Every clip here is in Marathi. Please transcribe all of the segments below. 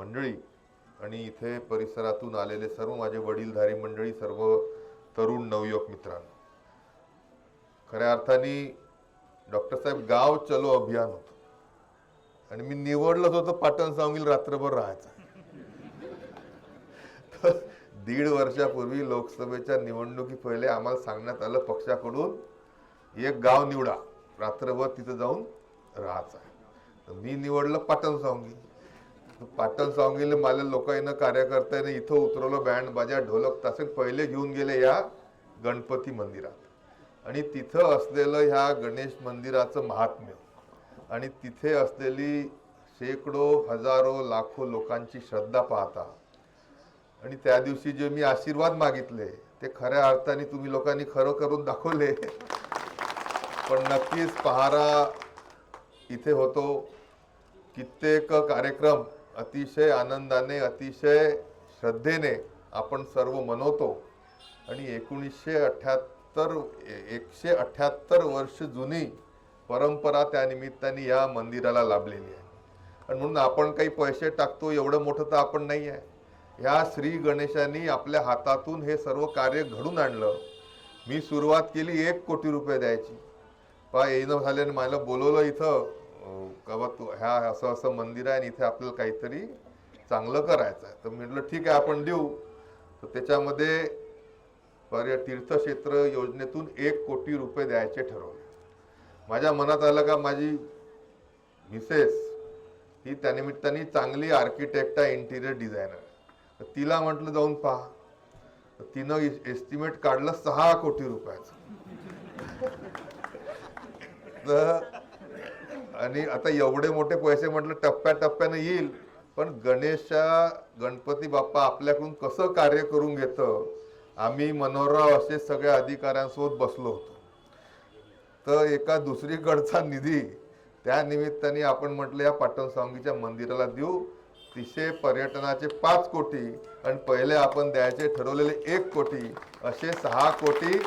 मंडळी आणि इथे परिसरातून आलेले सर्व माझे वडीलधारी मंडळी सर्व तरुण नवयुवक मित्रांनो. खऱ्या अर्थाने डॉक्टर साहेब गाव चलो अभियान होतं. आणि मी निवडलंच होतं पाटण सांगील रात्रभर राहायचं. दीड वर्षापूर्वी लोकसभेच्या निवडणुकी पहिले आम्हाला सांगण्यात आलं पक्षाकडून एक गाव निवडा रात्रभर तिथं जाऊन राहायचं आहे. तर मी निवडलं पाटण सांगील पाटण सांगील मला लोकांना कार्यकर्त्याने इथं उतरवलं बँड बाजा ढोलक तासे पहिले घेऊन गेले या गणपती मंदिरात. आणि तिथं असलेलं ह्या गणेश मंदिराचं महात्म्य आणि तिथे असलेली शेकडो हजारो लाखो लोकांची श्रद्धा पाहता आणि त्या दिवशी जे मी आशीर्वाद मागितले ते खऱ्या अर्थाने तुम्ही लोकांनी खरं करून दाखवले. पण नक्कीच पहारा इथे होतो. कित्येक कार्यक्रम अतिशय आनंदाने अतिशय श्रद्धेने आपण सर्व मनवतो. आणि एकोणीसशे अठ्याहत्तर एकशे अठ्याहत्तर वर्ष जुनी परंपरा त्यानिमित्ताने या मंदिराला लाभलेली आहे. आणि म्हणून आपण काही पैसे टाकतो एवढं मोठं तर आपण नाही आहे. ह्या श्री गणेशांनी आपल्या हातातून हे सर्व कार्य घडून आणलं. मी सुरुवात केली एक कोटी रुपये द्यायची. पा येणं झाल्याने मला बोलवलं इथं. का बा तू ह्या असं असं मंदिर आहे आणि इथे आपल्याला काहीतरी चांगलं करायचं आहे. तर म्हटलं ठीक आहे आपण देऊ. तर त्याच्यामध्ये पर्य तीर्थक्षेत्र योजनेतून एक कोटी रुपये द्यायचे ठरवले. माझ्या मनात आलं का माझी मिसेस ही त्यानिमित्ताने चांगली आर्किटेक्ट आहे इंटिरियर डिझायनर तर तिला म्हटलं जाऊन पहा. तर तिनं एस्टिमेट काढलं सहा कोटी रुपयाचं. तर आणि आता एवढे मोठे पैसे म्हटलं टप्प्याटप्प्यानं येईल. पण गणेशा गणपती बाप्पा आपल्याकडून कसं कार्य करून घेतं? आम्ही मनोहरराव असे सगळ्या अधिकाऱ्यांसोबत बसलो होतो. तर एका दुसरीकडचा निधी त्या निमित्ताने आपण म्हटलं या पाटण स्वामीच्या मंदिराला देऊ. तिशे पर्यटनाचे पाच कोटी आणि पहिले आपण द्यायचे ठरवलेले एक कोटी. असे सहा कोटी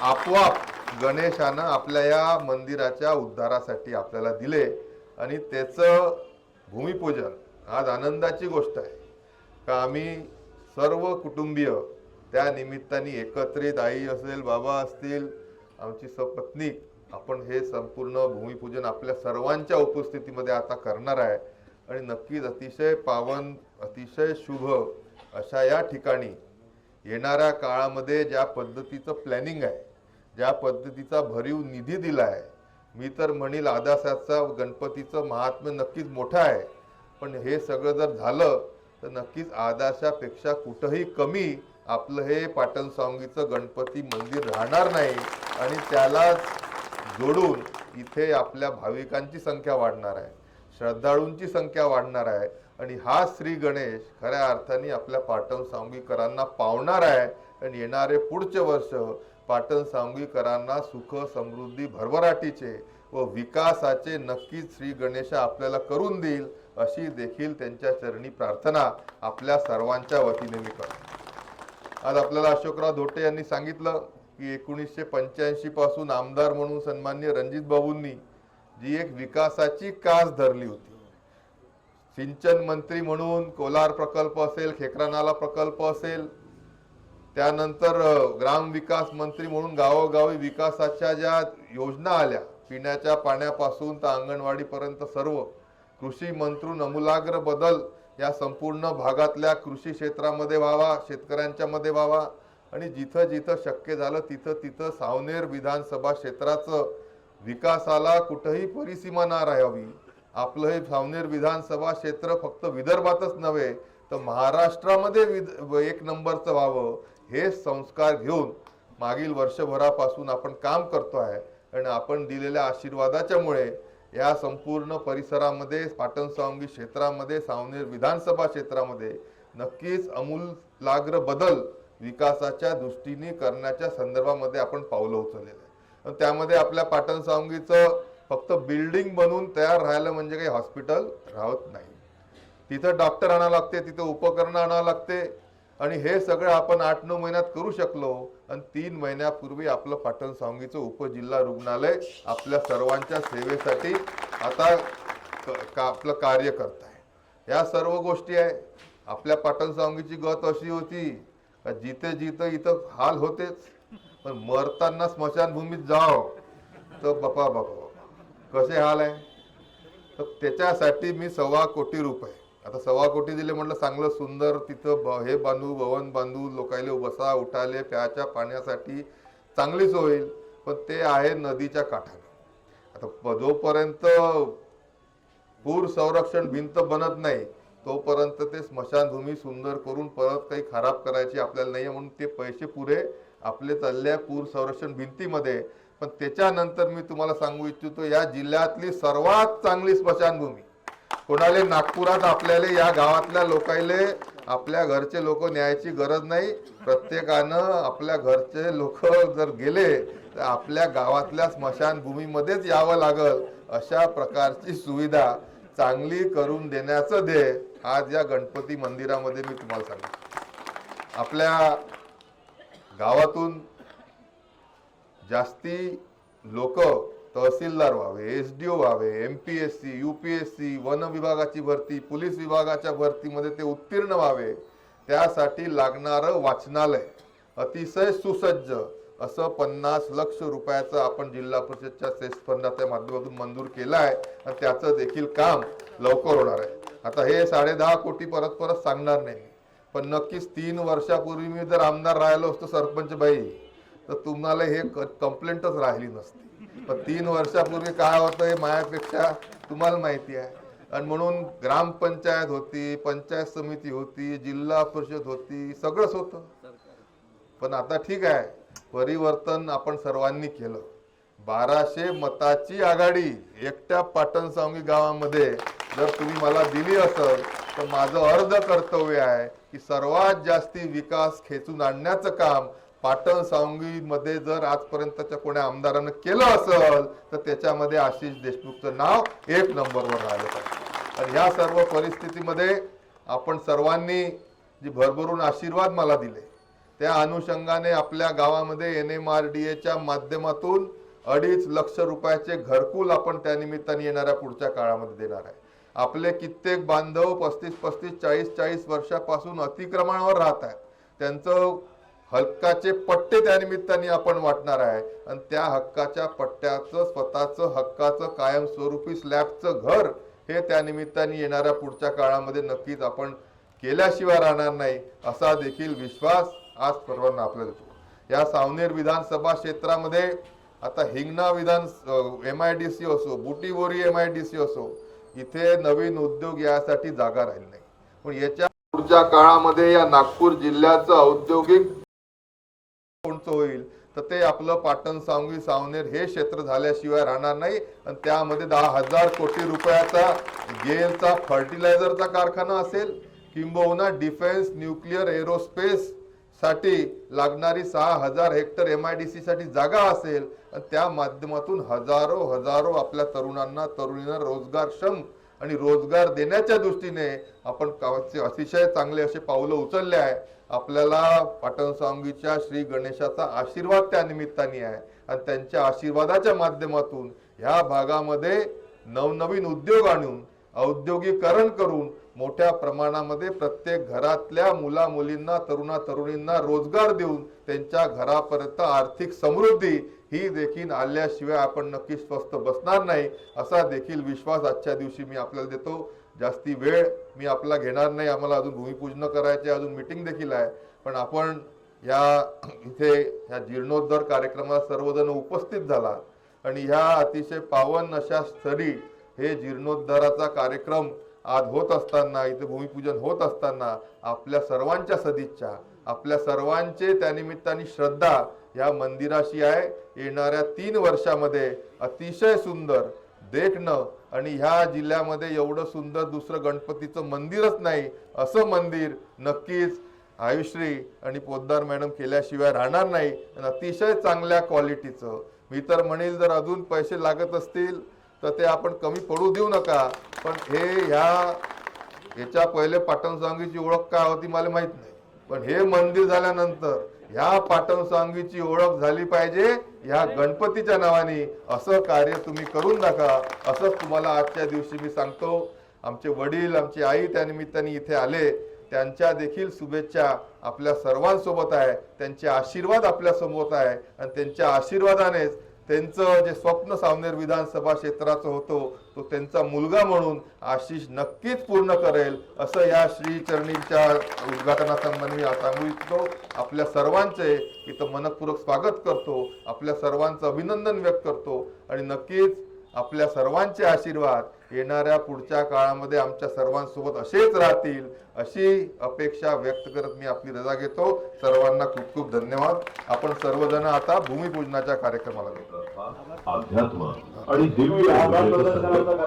आपोआप गणेशानं आपल्या या मंदिराच्या उद्धारासाठी आपल्याला दिले. आणि त्याचं भूमिपूजन आज आनंदाची गोष्ट आहे. का आम्ही सर्व कुटुंबीय त्या निमित्ताने एकत्रित आई असेल बाबा असतील आमची सपत्नी आपण हे संपूर्ण भूमिपूजन आपल्या सर्वांच्या उपस्थितीमध्ये आता करणार आहे. आणि नक्कीच अतिशय पावन अतिशय शुभ अशा या ठिकाणी येणाऱ्या काळामध्ये ज्या पद्धतीचं प्लॅनिंग आहे ज्या पद्धतीचा भरीव निधी दिला आहे मी तर म्हणील आदासाचा गणपतीचं महात्म्य नक्कीच मोठं आहे. पण हे सगळं जर झालं तर नक्कीच आदाशापेक्षा कुठंही कमी आपलं हे पाटण सावंगीचं गणपती मंदिर राहणार नाही आणि त्यालाच जोडून इथे आपल्या भाविकांची संख्या वाढणार आहे श्रद्धाळूंची संख्या वाढणार आहे. आणि हा श्री गणेश खऱ्या अर्थाने आपल्या पाटण सावंगीकरांना पावणार आहे आणि येणारे पुढचे वर्ष पाटण सांगवीकरांना सुख समृद्धी भरभराटीचे व विकासाचे नक्कीच श्री गणेशा आपल्याला करून देईल अशी देखील त्यांच्या चरणी प्रार्थना आपल्या सर्वांच्या वतीने मी करतो. आज आपल्याला अशोकराव धोटे यांनी सांगितलं की एकोणीसशे पंच्याऐंशी पासून आमदार म्हणून सन्मान्य रणजित बाबूंनी जी एक विकासाची कास धरली होती सिंचन मंत्री म्हणून कोलार प्रकल्प असेल खेकरानाला प्रकल्प असेल त्यानंतर ग्रामविकास ग्राम विकास मंत्री म्हणून गावोगावी विकासाच्या ज्या योजना आल्या पिण्याच्या पाण्यापासून तर अंगणवाडीपर्यंत सर्व कृषी मंत्रून अमूलाग्र बदल या संपूर्ण भागातल्या कृषी क्षेत्रामध्ये व्हावा शेतकऱ्यांच्या मध्ये व्हावा आणि जिथं जिथं शक्य झालं तिथं तिथं सावनेर विधानसभा क्षेत्राचं विकासाला कुठंही परिसीमा ना राहावी. आपलं हे सावनेर विधानसभा क्षेत्र फक्त विदर्भातच नव्हे तर महाराष्ट्रामध्ये विद एक नंबरचं व्हावं हे संस्कार घेऊन मागील वर्षभरापासून आपण काम करतो आहे. आणि आपण दिलेल्या आशीर्वादाच्यामुळे या संपूर्ण परिसरामध्ये पाटण सावंगी क्षेत्रामध्ये सावनेर विधानसभा क्षेत्रामध्ये नक्कीच अमूलाग्र बदल विकासाच्या दृष्टीने करण्याच्या संदर्भामध्ये आपण पावलं उचललेलं आहे त्यामध्ये आपल्या पाटण सावंगीचं फक्त बिल्डिंग बनवून तयार राहायला म्हणजे काही हॉस्पिटल राहत नाही. तिथं डॉक्टर आणावं लागते तिथं उपकरणं आणावं लागते आणि हे सगळं आपण आठ नऊ महिन्यात करू शकलो. आणि तीन महिन्यापूर्वी आपलं पाटण सांगीचं उपजिल्हा रुग्णालय आपल्या सर्वांच्या सेवेसाठी आता का आपलं कार्य करत आहे या सर्व गोष्टी आहे. आपल्या पाटण सांगीची गत अशी होती का जिथे जिथं इथं हाल होतेच. पण मरताना स्मशानभूमीत जाव. तर बापा बापा कसे हाल आहे? तर त्याच्यासाठी मी सव्वा कोटी रुपये आता सव्वा कोटी दिले म्हटलं चांगलं सुंदर तिथं हे बांधू भवन बांधू लोकायले बसा उठाले प्याच्या पाण्यासाठी चांगलीच होईल. पण ते आहे नदीच्या काठाने. आता जोपर्यंत पूर संरक्षण भिंत बनत नाही तोपर्यंत ते स्मशानभूमी सुंदर करून परत काही खराब करायची आपल्याला नाही आहे म्हणून ते पैसे पुरे आपले चालल्या पूर संरक्षण भिंतीमध्ये. पण त्याच्यानंतर मी तुम्हाला सांगू इच्छितो या जिल्ह्यातली सर्वात चांगली स्मशानभूमी कोणाले नागपुरात आपल्याला या गावातल्या लोकायले आपल्या घरचे लोक न्यायची गरज नाही. प्रत्येकानं आपल्या घरचे लोक जर गेले तर आपल्या गावातल्या स्मशानभूमीमध्येच यावं लागल अशा प्रकारची सुविधा चांगली करून देण्याचं ध्येय आज या गणपती मंदिरामध्ये मी तुम्हाला सांगतो. आपल्या गावातून जास्ती लोक तहसीलदार व्हावे एस डी ओ व्हावे M P S C U P S C one विभागाची भरती पोलीस विभागाच्या भरतीमध्ये ते उत्तीर्ण व्हावे. त्यासाठी लागणारं वाचनालय अतिशय सुसज्ज असं पन्नास लक्ष रुपयाचं आपण जिल्हा परिषदच्या सेस फंडाच्या माध्यमातून मंजूर केलं आहे आणि त्याचं देखील काम लवकर होणार आहे. आता हे साडे दहा कोटी परत परत सांगणार नाही पण नक्कीच तीन वर्षापूर्वी मी जर आमदार राहिलो असतो सरपंच बाई तर तुम्हाला हे कंप्लेंटच राहिली नसती. पण तीन वर्षापूर्वी काय होतं हे मायापेक्षा तुम्हाला माहिती आहे. आणि म्हणून ग्रामपंचायत होती पंचायत समिती होती जिल्हा परिषद होती सगळंच होतं. पण आता ठीक आहे. परिवर्तन आपण सर्वांनी केलं. बाराशे मताची आघाडी एकट्या पाटण गावामध्ये जर तुम्ही मला दिली असेल तर माझं अर्ध कर्तव्य आहे की सर्वात जास्ती विकास खेचून आणण्याचं काम पाटण सावंगीमध्ये जर आजपर्यंतच्या कोण्या आमदारानं केलं असेल तर त्याच्यामध्ये आशिष देशमुखचं नाव एक नंबरवर राहिलं पाहिजे. तर ह्या सर्व परिस्थितीमध्ये आपण सर्वांनी जी भरभरून आशीर्वाद मला दिले त्या अनुषंगाने आपल्या गावामध्ये एन एम आर डी एच्या माध्यमातून अडीच लक्ष रुपयाचे घरकुल आपण त्यानिमित्ताने येणाऱ्या पुढच्या काळामध्ये देणार आहे. आपले कित्येक बांधव पस्तीस पस्तीस चाळीस चाळीस वर्षापासून अतिक्रमणावर राहत आहेत. त्यांचं हक्काचे पट्टे त्या निमित्ताने आपण वाटणार आहे. आणि त्या हक्काच्या पट्ट्याचं स्वतःचं हक्काचं कायमस्वरूपी स्लॅबचं घर हे त्या निमित्ताने येणाऱ्या पुढच्या काळामध्ये नक्कीच आपण केल्याशिवाय राहणार नाही असा देखील विश्वास आज सर्वांना आपल्याला देतो या सावनेर विधानसभा क्षेत्रामध्ये आता हिंगणा विधान एम आय डी सी असो Butibori M I D C असो इथे नवीन उद्योग यासाठी जागा राहिली नाही. पण याच्या पुढच्या काळामध्ये या नागपूर जिल्ह्याचं औद्योगिक कोणतं होईल? तर ते आपलं पाटण सांगवी सावनेर हे क्षेत्र झाल्याशिवाय राहणार नाही. आणि त्यामध्ये दहा हजार कोटी रुपयाचा गेलचा फर्टिलायझरचा कारखाना असेल. किंबहुना डिफेन्स न्यूक्लिअर एरोस्पेस साठी लागणारी सहा हजार hectare M I D C साठी जागा असेल. आणि त्या माध्यमातून हजारो हजारो आपल्या तरुणांना तरुणींना रोजगारक्षम आणि रोजगार देण्याच्या दृष्टीने आपण अतिशय चांगले असे पावलं उचलले आहे. आपल्याला पाटण सांगीच्या श्री गणेशाचा आशीर्वाद त्या निमित्ताने आहे. आणि त्यांच्या आशीर्वादाच्या माध्यमातून ह्या भागामध्ये नवनवीन उद्योग आणून औद्योगिकरण करून मोठ्या प्रमाणामध्ये प्रत्येक घरातल्या मुला मुलींना तरुणा तरुणींना रोजगार देऊन त्यांच्या घरापर्यंत आर्थिक समृद्धी ही देखील आल्याशिवाय आपण नक्की स्वस्त बसणार नाही असा देखील विश्वास आजच्या दिवशी मी आपल्याला देतो. जास्ती वेळ मी आपला घेणार नाही आम्हाला अजून भूमिपूजन करायचे अजून मिटिंग देखील आहे. पण आपण या इथे ह्या जीर्णोद्धार कार्यक्रमाला सर्वजण उपस्थित झाला. आणि ह्या अतिशय पावन अशा स्थळी हे जीर्णोद्धाराचा कार्यक्रम आज होत असताना इथे भूमिपूजन होत असताना आपल्या सर्वांच्या सदिच्छा आपल्या सर्वांचे त्यानिमित्ताने श्रद्धा या मंदिराशी आहे. येणाऱ्या तीन वर्षामध्ये अतिशय सुंदर देखणं आणि ह्या जिल्ह्यामध्ये एवढं सुंदर दुसरं गणपतीचं मंदिरच नाही असं मंदिर नक्कीच आयुश्री आणि पोद्दार मॅडम केल्याशिवाय राहणार नाही आणि अतिशय चांगल्या क्वालिटीचं. मी तर म्हणेल जर अजून पैसे लागत असतील तर ते आपण कमी पडू देऊ नका. पण हे ह्या याच्या पहिले पाटण सांगीची ओळख काय होती मला माहीत नाही. पण हे मंदिर झाल्यानंतर ह्या पाटण सांगीची ओळख झाली पाहिजे. ह्या गणपतीच्या नावाने असं कार्य तुम्ही करून नका. असंच तुम्हाला आजच्या दिवशी मी सांगतो. आमचे वडील आमची आई त्या निमित्ताने इथे आले. त्यांच्या देखील शुभेच्छा आपल्या सर्वांसोबत आहे. त्यांचे आशीर्वाद आपल्यासमोर आहे. आणि त्यांच्या आशीर्वादानेच त्यांचं जे स्वप्न सावनेर विधानसभा क्षेत्राचं होतो तो त्यांचा मुलगा म्हणून आशिष नक्कीच पूर्ण करेल असं या श्रीचरणीच्या उद्घाटनासंबंधी सांगू इच्छितो. आपल्या सर्वांचे इथं मनपूर्वक स्वागत करतो. आपल्या सर्वांचं अभिनंदन व्यक्त करतो. आणि नक्कीच आपल्या सर्वांचे आशीर्वाद येणाऱ्या पुढच्या काळामध्ये आमच्या सर्वांसोबत असेच राहतील अशी अपेक्षा व्यक्त करत मी आपली रजा घेतो. सर्वांना खूप खूप धन्यवाद. आपण सर्वजण आता भूमिपूजनाच्या कार्यक्रमाला घेतो अध्यात्म आणि